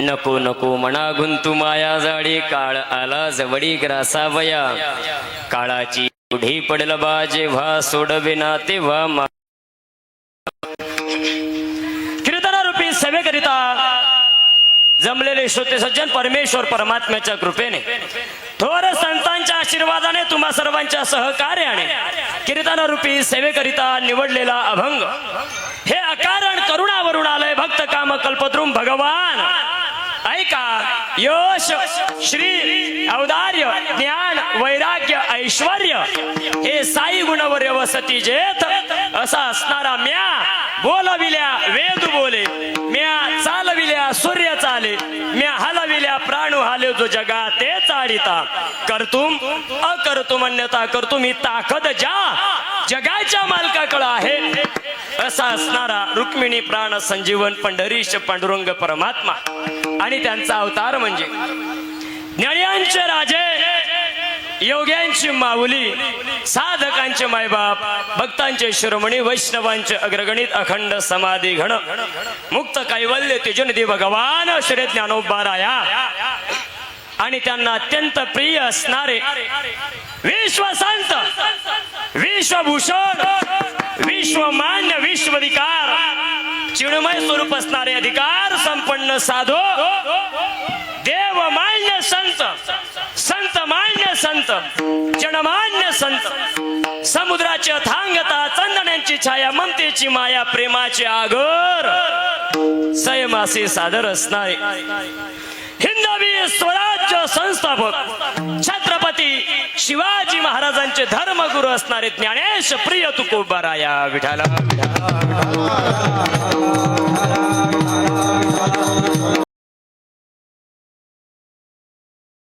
नको नको म्हणा गुंतू माया जाडी काळ आला जवळी ग्रासावया काळाची पुढी पडल बा जेव्हा सोडविना तेव्हा मा कीर्तनारूपी सेवेकरिता जमलेले श्रोते सज्जन परमेश्वर परमात्म्याच्या कृपेने. थोर संतांच्या आशीर्वादाने तुम्हा सर्वांच्या सहकार्याने कीर्तनारूपी सेवेकरिता निवडलेला अभंग. हे अकारण करुणावरून आलंय भक्त काम कल्पद्रुम भगवान. ऐका यश श्री औदार्य ज्ञान वैराग्य ऐश्वर हे साई गुणवर वसती जेत असा असणारा म्या बोलविल्या वेद बोले म्या चालविल्या सूर्य चाले म्या हलविल्या प्राणू हाले जो जगा ते चाळीता करतुम अकर्तुम अन्यथा करतुम ही ताकद ज्या जगाच्या मालकाकडं आहे. असा असणारा रुक्मिणी प्राण संजीवन पंढरीश पांडुरंग परमात्मा. आणि त्यांचा अवतार म्हणजे ज्ञानियांचे राजे योग्यांची माऊली साधकांचे मायबाप भक्तांचे शिरोमणी वैष्णवांचे अग्रगणित अखंड समाधी घण मुक्त कैवल्य तिजुनिधी भगवान श्री ज्ञानोबाराया. आणि त्यांना अत्यंत प्रिय असणारे विश्वसंत विश्वभूषण विश्वमान्य विश्वधिकार चिणमय स्वरूप असणारे अधिकार संपन्न साधो. देव मान्य संत संत मान्य संत जनमान्य संत. समुद्राच्या थांगता चंदण्यांची छाया ममतेची माया प्रेमाचे आगर. सयमासे सादर असणारे. हिंदवी स्वराज्य संस्थापक छत्रपती शिवाजी महाराजांचे धर्मगुरु असणारे ज्ञानेश प्रिय तुकोबाराया विठाला विठाला